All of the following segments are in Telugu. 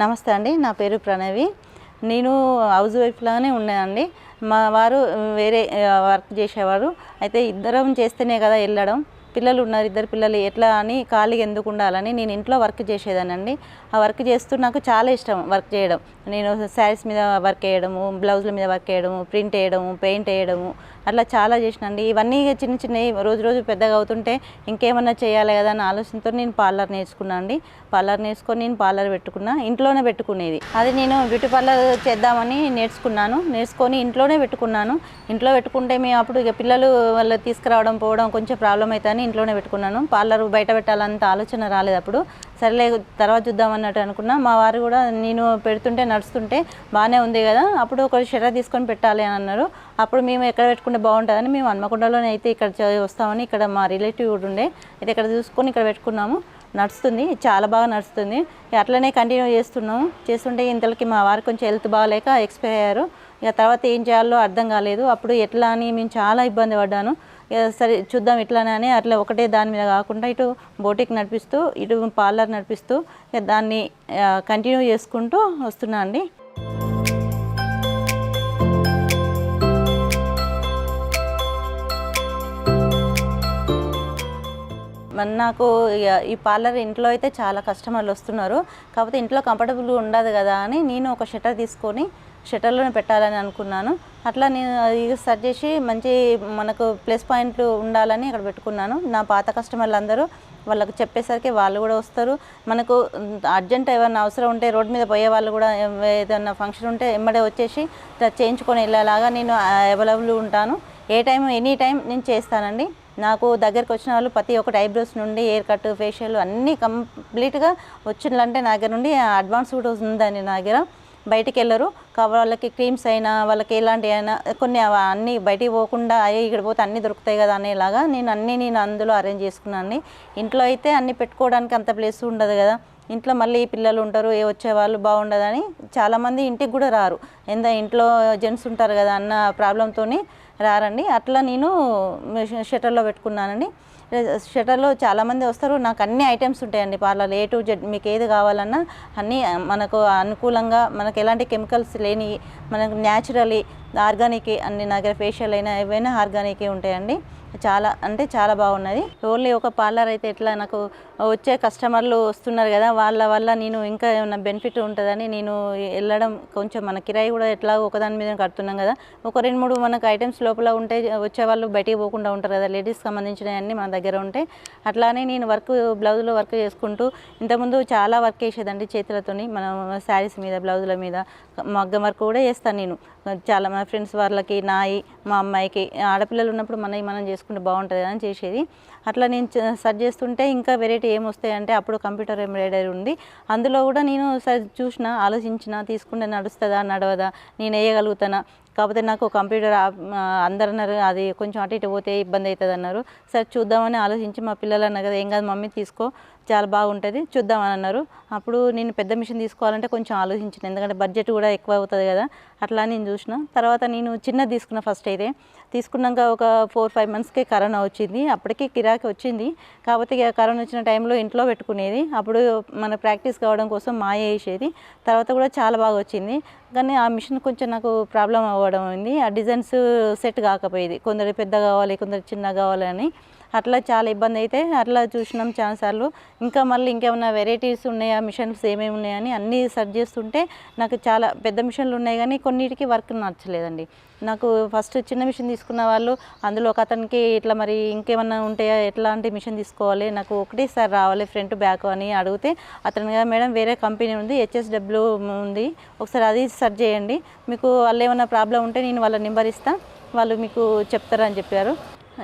నమస్తే అండి నా పేరు ప్రణవి. నేను హౌస్ వైఫ్లాగానే ఉన్నానండి. మా వారు వేరే వర్క్ చేసేవారు. అయితే ఇద్దరం చేస్తేనే కదా వెళ్ళడం. పిల్లలు ఉన్నారు ఇద్దరు పిల్లలు ఎట్లా అని ఖాళీగా ఎందుకు ఉండాలని నేను ఇంట్లో వర్క్ చేసేదానండి ఆ వర్క్ చేస్తూ నాకు చాలా ఇష్టం వర్క్ చేయడం. నేను శారీస్ మీద వర్క్ వేయడము బ్లౌజుల మీద వర్క్ వేయడము ప్రింట్ వేయడము పెయింట్ వేయడము అట్లా చాలా చేసినండి. ఇవన్నీ చిన్న చిన్నవి రోజు రోజు పెద్దగా అవుతుంటే ఇంకేమన్నా చేయాలి కదా అని ఆలోచనతో నేను పార్లర్ నేర్చుకున్నాను అండి. పార్లర్ నేర్చుకొని నేను పార్లర్ పెట్టుకున్నా ఇంట్లోనే పెట్టుకునేది. అది నేను బ్యూటీ పార్లర్ చేద్దామని నేర్చుకున్నాను. నేర్చుకొని ఇంట్లోనే పెట్టుకున్నాను. ఇంట్లో పెట్టుకుంటే మేము అప్పుడు ఇక పిల్లలు వాళ్ళు తీసుకురావడం పోవడం కొంచెం ప్రాబ్లం అవుతుందని ఇంట్లోనే పెట్టుకున్నాను. పార్లర్ బయట పెట్టాలంత ఆలోచన రాలేదు అప్పుడు. సరేలే తర్వాత చూద్దాం అన్నట్టు అనుకున్నా. మా వారు కూడా నేను పెడుతుంటే నడుస్తుంటే బాగానే ఉంది కదా అప్పుడు ఒక షెర తీసుకొని పెట్టాలి అని అన్నారు. అప్పుడు మేము ఎక్కడ పెట్టుకుంటే బాగుంటుందని మేము హన్మకొండలోనే అయితే ఇక్కడ వస్తామని ఇక్కడ మా రిలేటివ్ కూడా ఉండే. అయితే ఇక్కడ చూసుకొని ఇక్కడ పెట్టుకున్నాము. నడుస్తుంది చాలా బాగా నడుస్తుంది. అట్లనే కంటిన్యూ చేస్తున్నాము చేస్తుంటే ఇంతలకి మా వారు కొంచెం హెల్త్ బాగాలేక ఎక్స్పైర్ అయ్యారు. ఇక తర్వాత ఏం చేయాలో అర్థం కాలేదు. అప్పుడు ఎట్లా అని మేము చాలా ఇబ్బంది పడ్డాను. సరే చూద్దాం ఇట్లానే అని అట్లా ఒకటే దాని మీద కాకుండా ఇటు బోటిక్ నడిపిస్తూ ఇటు పార్లర్ నడిపిస్తూ దాన్ని కంటిన్యూ చేసుకుంటూ వస్తున్నా అండి. నాకు ఇక ఈ పార్లర్ ఇంట్లో అయితే చాలా కస్టమర్లు వస్తున్నారు. కాకపోతే ఇంట్లో కంఫర్టబుల్ ఉండదు కదా అని నేను ఒక షట్టర్ తీసుకొని షట్టర్లోనే పెట్టాలని అనుకున్నాను. అట్లా నేను ఇది సెర్చ్ చేసి మంచి మనకు ప్లస్ పాయింట్లు ఉండాలని ఇక్కడ పెట్టుకున్నాను. నా పాత కస్టమర్లు అందరూ వాళ్ళకు చెప్పేసరికి వాళ్ళు కూడా వస్తారు. మనకు అర్జెంట్ ఏమైనా అవసరం ఉంటే రోడ్ మీద పోయే వాళ్ళు కూడా ఏదైనా ఫంక్షన్ ఉంటే ఎమ్మడే వచ్చేసి చేయించుకొని వెళ్ళేలాగా నేను అవైలబుల్ ఉంటాను. ఏ టైం ఎనీ టైం నేను చేస్తానండి. నాకు దగ్గరకు వచ్చిన వాళ్ళు ప్రతి ఒక్కటి ఐబ్రోస్ నుండి హెయిర్ కట్ ఫేషియల్ అన్నీ కంప్లీట్గా వచ్చిందంటే నా దగ్గర నుండి అడ్వాన్స్ కూడా ఉందండి నా దగ్గర. బయటికి వెళ్ళరు. వాళ్ళకి క్రీమ్స్ అయినా వాళ్ళకి ఎలాంటి అయినా కొన్ని అన్నీ బయటికి పోకుండా అయ్యే ఇక్కడ పోతే అన్నీ దొరుకుతాయి కదా అనేలాగా నేను అన్నీ నేను అందులో అరేంజ్ చేసుకున్నాను ఇంట్లో అయితే అన్నీ పెట్టుకోవడానికి అంత ప్లేస్ ఉండదు కదా. ఇంట్లో మళ్ళీ పిల్లలు ఉంటారు ఏ వచ్చేవాళ్ళు బాగుండదని చాలామంది ఇంటికి కూడా రారు. ఎంత ఇంట్లో జెంట్స్ ఉంటారు కదా అన్న ప్రాబ్లంతో రారండి. అట్లా నేను షటర్లో పెట్టుకున్నానండి. షటర్లో చాలామంది వస్తారు. నాకు అన్ని ఐటమ్స్ ఉంటాయండి పార్లర్లో. ఏ టు జెడ్ మీకు ఏది కావాలన్నా అన్నీ మనకు అనుకూలంగా మనకు ఎలాంటి కెమికల్స్ లేని మనకు న్యాచురలీ ఆర్గానిక్ అన్ని నా దగ్గర ఫేషియల్ అయినా ఏవైనా ఆర్గానిక్ ఉంటాయండి. చాలా అంటే చాలా బాగున్నది. ఓన్లీ ఒక పార్లర్ అయితే ఎట్లా నాకు వచ్చే కస్టమర్లు వస్తున్నారు కదా వాళ్ళ వల్ల నేను ఇంకా ఏమైనా బెనిఫిట్ ఉంటుందని నేను వెళ్ళడం కొంచెం మన కిరాయి కూడా ఎట్లా ఒకదాని మీద కడుతున్నాం కదా. ఒక రెండు మూడు మనకు ఐటమ్స్ లోపల ఉంటే వచ్చే వాళ్ళు బయటికి పోకుండా ఉంటారు కదా లేడీస్ సంబంధించినవన్నీ మన దగ్గర ఉంటాయి అట్లానే నేను వర్క్ బ్లౌజ్లో వర్క్ చేసుకుంటూ ఇంతకుముందు చాలా వర్క్ చేసేదండి చేతులతోని మనం శారీస్ మీద బ్లౌజుల మీద మగ్గం వర్క్ కూడా చేస్తాను నేను. చాలా ఫ్రెండ్స్ వాళ్ళకి నాయి మా అమ్మాయికి ఆడపిల్లలు ఉన్నప్పుడు మనవి మనం చేసుకుంటే బాగుంటుంది అని చేసేది. అట్లా నేను సెర్చ్ చేస్తుంటే ఇంకా వెరైటీ ఏం వస్తాయంటే అప్పుడు కంప్యూటర్ ఎంబ్రాయిడరీ ఉంది. అందులో కూడా నేను సరి చూసిన ఆలోచించిన తీసుకుంటే నడుస్తుందా నడవదా నేను వేయగలుగుతానా కాకపోతే నాకు కంప్యూటర్ అందరన్నారు అది కొంచెం అటు ఇటు పోతే ఇబ్బంది అవుతుంది అన్నారు. సరే చూద్దామని ఆలోచించి మా పిల్లలు అన్నారు కదా ఏం కాదు మమ్మీ తీసుకో చాలా బాగుంటుంది చూద్దామని అన్నారు. అప్పుడు నేను పెద్ద మిషన్ తీసుకోవాలంటే కొంచెం ఆలోచించిన ఎందుకంటే బడ్జెట్ కూడా ఎక్కువ అవుతుంది కదా అట్లా నేను చూసిన. తర్వాత నేను చిన్నది తీసుకున్న ఫస్ట్ అయితే తీసుకున్నాక ఒక ఫోర్ ఫైవ్ మంత్స్కి కరోనా వచ్చింది. అప్పటికి కిరాకి వచ్చింది. కాకపోతే కరోనా వచ్చిన టైంలో ఇంట్లో పెట్టుకునేది. అప్పుడు మన ప్రాక్టీస్ కావడం కోసం మాయ వేసేది. తర్వాత కూడా చాలా బాగా వచ్చింది. కానీ ఆ మిషన్ కొంచెం నాకు ప్రాబ్లం అవ్వడం అయింది. ఆ డిజైన్స్ సెట్ కాకపోయేది. కొందరు పెద్ద కావాలి కొందరు చిన్న కావాలని అట్లా చాలా ఇబ్బంది అయితే అట్లా చూసినాం చాలాసార్లు ఇంకా మళ్ళీ ఇంకేమైనా వెరైటీస్ ఉన్నాయా మిషన్స్ ఏమేమి ఉన్నాయని అన్నీ సెర్చ్ చేస్తుంటే నాకు చాలా పెద్ద మిషన్లు ఉన్నాయి కానీ కొన్నిటికి వర్క్ నచ్చలేదండి. నాకు ఫస్ట్ చిన్న మిషన్ తీసుకున్న వాళ్ళు అందులో ఒక అతనికి ఇట్లా మరి ఇంకేమన్నా ఉంటాయా ఎట్లాంటి మిషన్ తీసుకోవాలి నాకు ఒకటేసారి రావాలి ఫ్రంట్ బ్యాక్ అని అడిగితే అతను మేడం వేరే కంపెనీ ఉంది హెచ్ఎస్డబ్ల్యూ ఉంది ఒకసారి అది సెర్చ్ చేయండి. మీకు వాళ్ళు ఏమైనా ప్రాబ్లం ఉంటే నేను వాళ్ళ నెంబర్ ఇస్తాను వాళ్ళు మీకు చెప్తారని చెప్పారు.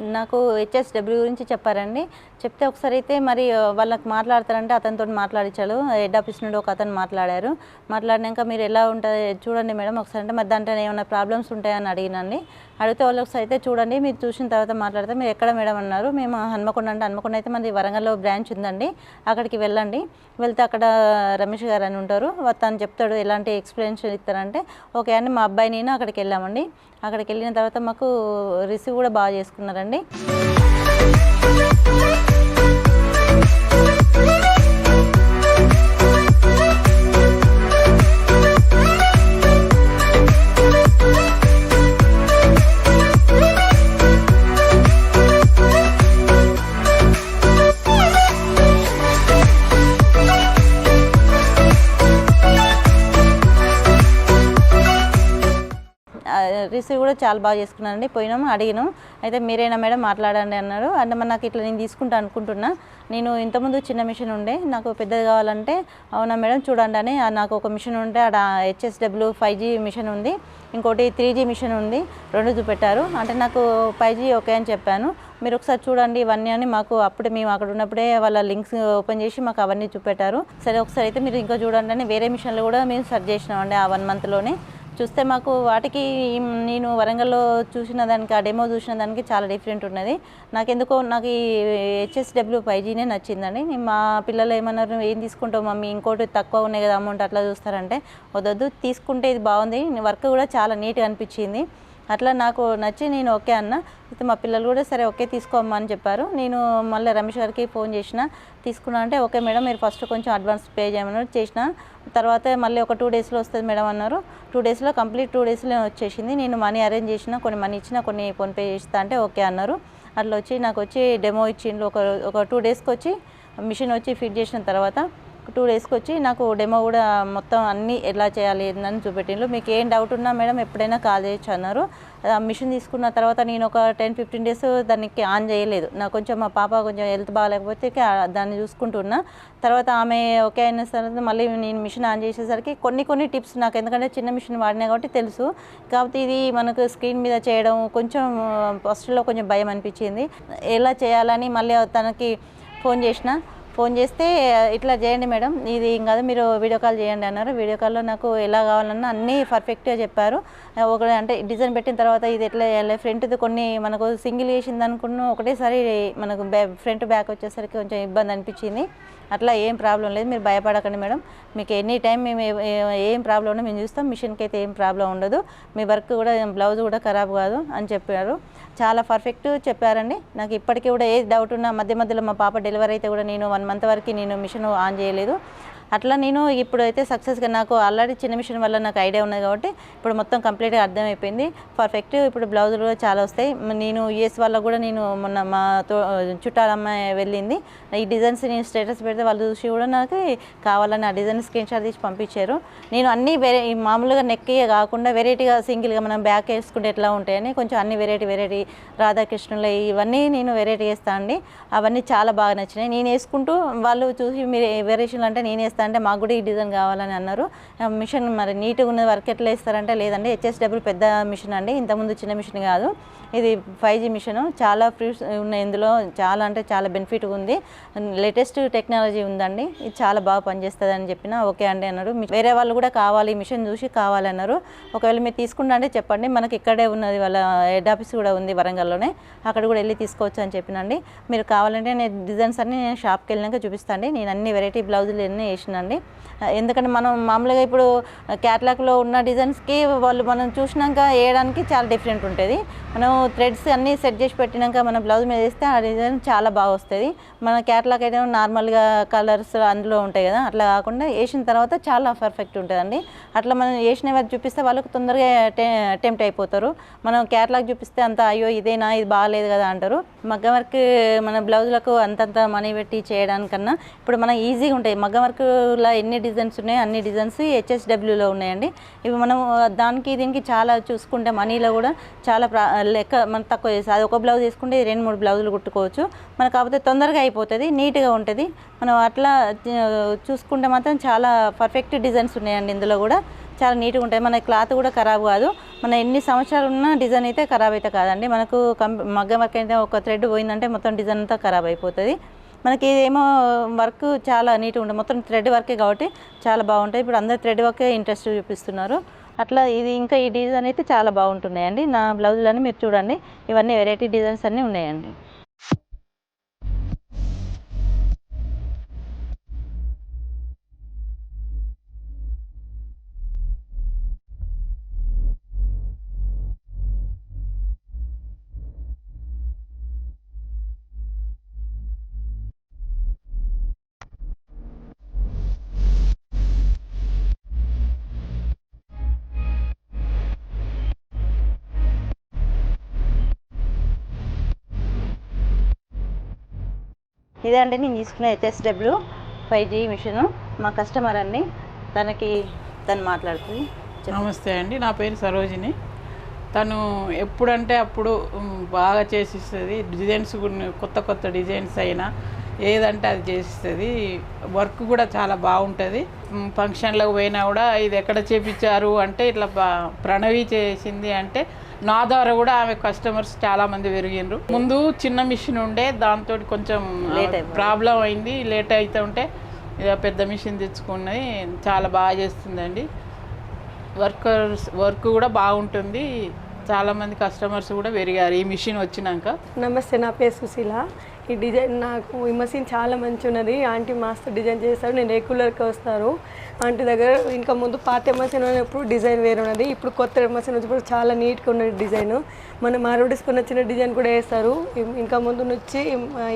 నాకు హెచ్ఎస్డబ్ల్యూ గురించి చెప్పారండి. చెప్తే ఒకసారి అయితే మరి వాళ్ళకి మాట్లాడతారంటే అతనితో మాట్లాడించాడు హెడ్ ఆఫీస్ నుండి ఒక అతను మాట్లాడారు. మాట్లాడినాక మీరు ఎలా ఉంటుంది చూడండి మేడం ఒకసారి అంటే మరి దాంట్లో ఏమైనా ప్రాబ్లమ్స్ ఉంటాయని అడిగినండి అడిగితే వాళ్ళు ఒకసారి అయితే చూడండి మీరు చూసిన తర్వాత మాట్లాడితే మీరు ఎక్కడ మేడం అన్నారు. మేము హన్మకొండ అంటే హన్మకొండ అయితే మనది వరంగల్లో బ్రాంచ్ ఉందండి. అక్కడికి వెళ్ళండి. వెళ్తే అక్కడ రమేష్ గారు అని ఉంటారు. తను చెప్తాడు ఎలాంటి ఎక్స్ప్లెనేషన్ ఇస్తారంటే ఓకే అండి మా అబ్బాయి నేను అక్కడికి వెళ్ళామండి. అక్కడికి వెళ్ళిన తర్వాత మాకు రిసీవ్ కూడా బాగా చేసుకున్నారండి. రిసీవ్ కూడా చాలా బాగా చేసుకున్నానండి పోయినాము అడిగినాం. అయితే మీరేనా మేడం మాట్లాడండి అన్నారు. అంటే మరి నాకు ఇట్లా నేను తీసుకుంటా అనుకుంటున్నా. నేను ఇంతకుముందు చిన్న మిషన్ ఉండే. నాకు పెద్దది కావాలంటే అవునా మేడం చూడండి అని నాకు ఒక మిషన్ ఉంటే ఆడ హెచ్ఎస్డబ్ల్యూ ఫైవ్ జీ మిషన్ ఉంది. ఇంకోటి త్రీ జీ మిషన్ ఉంది. రెండు చూపెట్టారు. అంటే నాకు ఫైవ్ జీ ఓకే అని చెప్పాను. మీరు ఒకసారి చూడండి ఇవన్నీ అని మాకు అప్పుడే మేము అక్కడ ఉన్నప్పుడే వాళ్ళ లింక్స్ ఓపెన్ చేసి మాకు అవన్నీ చూపెట్టారు. సరే ఒకసారి అయితే మీరు ఇంకా చూడండి అని వేరే మిషన్లు కూడా మేము సెర్చ్ చేసినామండి ఆ వన్ మంత్లోనే చూస్తే మాకు వాటికి నేను వరంగల్లో చూసిన దానికి ఆ డెమో చూసిన దానికి చాలా డిఫరెంట్ ఉన్నది. నాకెందుకో నాకు ఈ హెచ్ఎస్డబ్ల్యూ ఫైవ్ జీనే నచ్చిందండి. మా పిల్లలు ఏమన్నారు ఏం తీసుకుంటావు మమ్మీ? ఇంకోటి తక్కువ ఉన్నాయి కదా అమౌంట్ అట్లా చూస్తారంటే. వద్దొద్దు తీసుకుంటే ఇది బాగుంది. వర్క్ కూడా చాలా నీట్గా అనిపించింది. అట్లా నాకు నచ్చి నేను ఓకే అన్న. అయితే మా పిల్లలు కూడా సరే ఓకే తీసుకోమ్మా అని చెప్పారు. నేను మళ్ళీ రమేష్ గారికి ఫోన్ చేసిన. తీసుకున్నా అంటే ఓకే మేడం మీరు ఫస్ట్ కొంచెం అడ్వాన్స్ పే చేయమన్నారు చేసిన. తర్వాత మళ్ళీ ఒక టూ డేస్లో వస్తుంది మేడం అన్నారు. టూ డేస్లో కంప్లీట్ టూ డేస్లో వచ్చేసింది. నేను మనీ అరేంజ్ చేసిన కొన్ని మనీ ఇచ్చిన కొన్ని ఫోన్పే చేస్తా అంటే ఓకే అన్నారు. అట్లా వచ్చి నాకు వచ్చి డెమో ఇచ్చిండ్రు ఒక ఒక టూ డేస్కి వచ్చి మిషన్ వచ్చి ఫిట్ చేసిన తర్వాత టూ డేస్కి వచ్చి నాకు డెమో కూడా మొత్తం అన్నీ ఎలా చేయాలి ఏందని చూపెట్టిండ్రు. మీకు ఏం డౌట్ ఉన్నా మేడం ఎప్పుడైనా కాల్ చేయొచ్చు అన్నారు. ఆ మిషన్ తీసుకున్న తర్వాత నేను ఒక టెన్ ఫిఫ్టీన్ డేస్ దానికి ఆన్ చేయలేదు. నాకు కొంచెం మా పాప కొంచెం హెల్త్ బాగాలేకపోతే దాన్ని చూసుకుంటున్నా. తర్వాత ఆమె ఓకే అయిన తర్వాత మళ్ళీ నేను మిషన్ ఆన్ చేసేసరికి కొన్ని కొన్ని టిప్స్ నాకు ఎందుకంటే చిన్న మిషన్ వాడినా కాబట్టి తెలుసు. కాకపోతే ఇది మనకు స్క్రీన్ మీద చేయడం కొంచెం ఫస్ట్లో కొంచెం భయం అనిపించింది. ఎలా చేయాలని మళ్ళీ తనకి ఫోన్ చేసిన ఫోన్ చేస్తే ఇట్లా చేయండి మేడం. ఇది ఏం కాదు మీరు వీడియో కాల్ చేయండి అన్నారు. వీడియో కాల్లో నాకు ఎలా కావాలన్నా అన్నీ పర్ఫెక్ట్గా చెప్పారు. ఒక అంటే డిజైన్ పెట్టిన తర్వాత ఇది ఎట్లా చేయాలి ఫ్రంట్ది కొన్ని మనకు సింగిల్ వేసింది అనుకున్న ఒకటేసారి మనకు బ్యా ఫ్రంట్ బ్యాక్ వచ్చేసరికి కొంచెం ఇబ్బంది అనిపించింది. అట్లా ఏం ప్రాబ్లం లేదు. మీరు భయపడకండి మేడం. మీకు ఎనీ టైం మేము ఏం ప్రాబ్లం ఉన్నా మేము చూస్తాం. మిషన్కి అయితే ఏం ప్రాబ్లం ఉండదు. మీ వర్క్ కూడా బ్లౌజ్ కూడా ఖరాబ్ కాదు అని చెప్పారు. చాలా పర్ఫెక్ట్ చెప్పారండి. నాకు ఇప్పటికీ కూడా ఏ డౌట్ ఉన్నా మధ్య మధ్యలో మా పాప డెలివరీ అయితే కూడా నేను వన్ మంత్ వరకు నేను మిషన్ ఆన్ చేయలేదు. అట్లా నేను ఇప్పుడు అయితే సక్సెస్గా నాకు ఆల్రెడీ చిన్న మిషన్ వల్ల నాకు ఐడియా ఉన్నది కాబట్టి ఇప్పుడు మొత్తం కంప్లీట్గా అర్థమైపోయింది. పర్ఫెక్ట్ ఇప్పుడు బ్లౌజులు కూడా చాలా వస్తాయి. నేను యూఎస్ వాళ్ళకు కూడా నేను మొన్న మా తో చుట్టాలమ్మాయి వెళ్ళింది. ఈ డిజైన్స్ నేను స్టేటస్ పెడితే వాళ్ళు చూసి కూడా నాకు కావాలని ఆ డిజైన్ స్క్రీన్ షాట్ తీసి పంపించారు. నేను అన్ని వెరై మామూలుగా నెక్ కాకుండా వెరైటీగా సింగిల్గా మనం బ్యాక్ వేసుకుంటే ఎట్లా ఉంటాయని కొంచెం అన్ని వెరైటీ వెరైటీ రాధాకృష్ణులు ఇవన్నీ నేను వెరైటీ వేస్తాను అండి. అవన్నీ చాలా బాగా నచ్చినాయి. నేను వేసుకుంటూ వాళ్ళు చూసి మీరు వేరియేషన్లు అంటే నేను వేస్తా అంటే మాకు కూడా ఈ డిజైన్ కావాలని అన్నారు. మిషన్ మరి నీట్గా ఉన్న వర్క్ ఎట్లా ఇస్తారంటే లేదండి హెచ్ఎస్ పెద్ద మిషన్ అండి ఇంతకుముందు చిన్న మిషన్ కాదు. ఇది ఫైవ్ జీ మిషన్ చాలా ఫ్రూట్స్ ఉన్నాయి ఇందులో చాలా అంటే చాలా బెనిఫిట్గా ఉంది. లేటెస్ట్ టెక్నాలజీ ఉందండి ఇది చాలా బాగా పనిచేస్తుంది అని చెప్పిన ఓకే అండి అన్నారు. వేరే వాళ్ళు కూడా కావాలి ఈ మిషన్ చూసి కావాలన్నారు ఒకవేళ మీరు తీసుకుంటా అంటే చెప్పండి మనకి ఇక్కడే ఉన్నది వాళ్ళ హెడ్ ఆఫీస్ కూడా ఉంది వరంగల్లోనే అక్కడ కూడా వెళ్ళి తీసుకోవచ్చు అని చెప్పినండి మీరు కావాలంటే నేను డిజైన్స్ అన్ని నేను షాప్కి వెళ్ళినాక చూపిస్తాండి నేను అన్ని వెరైటీ బ్లౌజులు అన్నీ అండి. ఎందుకంటే మనం మామూలుగా ఇప్పుడు క్యాట్లాగ్లో ఉన్న డిజైన్స్కి వాళ్ళు మనం చూసినాక వేయడానికి చాలా డిఫరెంట్ ఉంటుంది. మనం థ్రెడ్స్ అన్నీ సెట్ చేసి పెట్టినాక మనం బ్లౌజ్ మీద వేస్తే ఆ డిజైన్ చాలా బాగా వస్తుంది. మన క్యాట్లాగ్ అయితే నార్మల్గా కలర్స్ అందులో ఉంటాయి కదా అట్లా కాకుండా వేసిన తర్వాత చాలా పర్ఫెక్ట్ ఉంటుందండి. అట్లా మనం వేసిన వారు చూపిస్తే వాళ్ళకు తొందరగా అటెంప్ట్ అయిపోతారు. మనం క్యాట్లాగ్ చూపిస్తే అంత అయ్యో ఇదేనా? ఇది బాగాలేదు కదా అంటారు. మగ్గం వర్క్ మన బ్లౌజులకు అంతంత మనీ పెట్టి చేయడానికన్నా ఇప్పుడు మన ఈజీగా ఉంటాయి. మగ్గం వర్క్లో ఎన్ని డిజైన్స్ ఉన్నాయో అన్ని డిజైన్స్ హెచ్ఎస్డబ్ల్యూలో ఉన్నాయండి. ఇవి మనం దానికి దీనికి చాలా చూసుకుంటే మనీలో కూడా చాలా ప్రా లెక్క మనం తక్కువ చేసి అది ఒక బ్లౌజ్ వేసుకుంటే రెండు మూడు బ్లౌజులు కుట్టుకోవచ్చు. మనకు కాకపోతే తొందరగా అయిపోతుంది నీట్గా ఉంటుంది. మనం అట్లా చూసుకుంటే మాత్రం చాలా పర్ఫెక్ట్ డిజైన్స్ ఉన్నాయండి ఇందులో కూడా. చాలా నీట్గా ఉంటాయి. మన క్లాత్ కూడా ఖరాబ్ కాదు. మన ఎన్ని సంవత్సరాలు ఉన్న డిజైన్ అయితే ఖరాబ్ అయితే కాదండి. మనకు కం మగ్గం వర్క్ అయితే ఒక థ్రెడ్ పోయిందంటే మొత్తం డిజైన్ అంతా ఖరాబ్ అయిపోతుంది. మనకి ఇదేమో వర్క్ చాలా నీట్గా ఉంటుంది మొత్తం థ్రెడ్ వర్కే కాబట్టి చాలా బాగుంటాయి. ఇప్పుడు అందరు థ్రెడ్ వర్కే ఇంట్రెస్ట్ చూపిస్తున్నారు. అట్లా ఇది ఇంకా ఈ డిజైన్ అయితే చాలా బాగుంటున్నాయండి. నా బ్లౌజులన్నీ మీరు చూడండి. ఇవన్నీ వెరైటీ డిజైన్స్ అన్నీ ఉన్నాయండి. ఇదే అండి నేను తీసుకున్న H S W five G machine. మా కస్టమర్ అండి తనకి తను మాట్లాడుతుంది. నమస్తే అండి నా పేరు సరోజిని. తను ఎప్పుడంటే అప్పుడు బాగా చేసిస్తుంది. డిజైన్స్ కొత్త కొత్త డిజైన్స్ అయినా ఏదంటే అది చేసిస్తుంది. వర్క్ కూడా చాలా బాగుంటుంది. ఫంక్షన్లకు పోయినా కూడా ఇది ఎక్కడ చేపించారు అంటే ఇట్లా బా- ప్రణవి చేసింది అంటే నా ద్వారా కూడా ఆమె కస్టమర్స్ చాలా మంది పెరిగిండ్రు ముందు చిన్న మిషన్ ఉండే దాంతో కొంచెం ప్రాబ్లం అయింది. లేట్ అవుతూ ఉంటే ఇక పెద్ద మిషన్ తెచ్చుకున్నది చాలా బాగా చేస్తుందండి. వర్కర్స్ వర్క్ కూడా బాగుంటుంది. చాలామంది కస్టమర్స్ కూడా పెరిగారు ఈ మిషన్ వచ్చినాక. నమస్తే నా పేరు సుశీల. ఈ డిజైన్ నాకు ఈ మసీన్ చాలా మంచి ఉన్నది ఆంటీ మాస్టర్ డిజైన్ చేస్తారు. నేను రెగ్యులర్గా వస్తారు. ఆంటీ దగ్గర ఇంకా ముందు పాత మసీన్ ఉన్నప్పుడు డిజైన్ వేరు ఉన్నది ఇప్పుడు కొత్త మసీన్ వచ్చినప్పుడు చాలా నీట్గా ఉన్నది డిజైన్. మన మారుడిసుకున్న చిన్న డిజైన్ కూడా వేస్తారు. ఇంకా ముందు నుంచి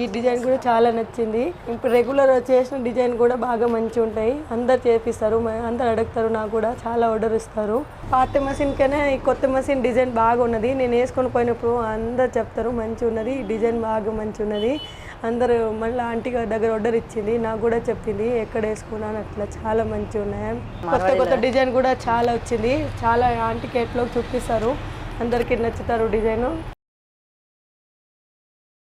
ఈ డిజైన్ కూడా చాలా నచ్చింది. ఇప్పుడు రెగ్యులర్ చేసిన డిజైన్ కూడా బాగా మంచిగా ఉంటాయి అందరు చేపిస్తారు. అందరు అడుగుతారు నాకు కూడా. చాలా ఆర్డర్ ఇస్తారు. పాత మసీన్ కన్నా ఈ కొత్త మసీన్ డిజైన్ బాగా ఉన్నది నేను వేసుకొని పోయినప్పుడు అందరు చెప్తారు మంచిగా ఉన్నది ఈ డిజైన్ బాగా మంచిగా ఉన్నది అందరూ మళ్ళీ ఆంటీ గారి దగ్గర ఆర్డర్ ఇచ్చింది నాకు కూడా చెప్పింది ఎక్కడ వేసుకున్నాను? అట్లా చాలా మంచిగా ఉన్నాయి. కొత్త కొత్త డిజైన్ కూడా చాలా వచ్చింది. చాలా ఆంటీ కేట్లో చూపిస్తారు. అందరికీ నచ్చుతారు డిజైన్.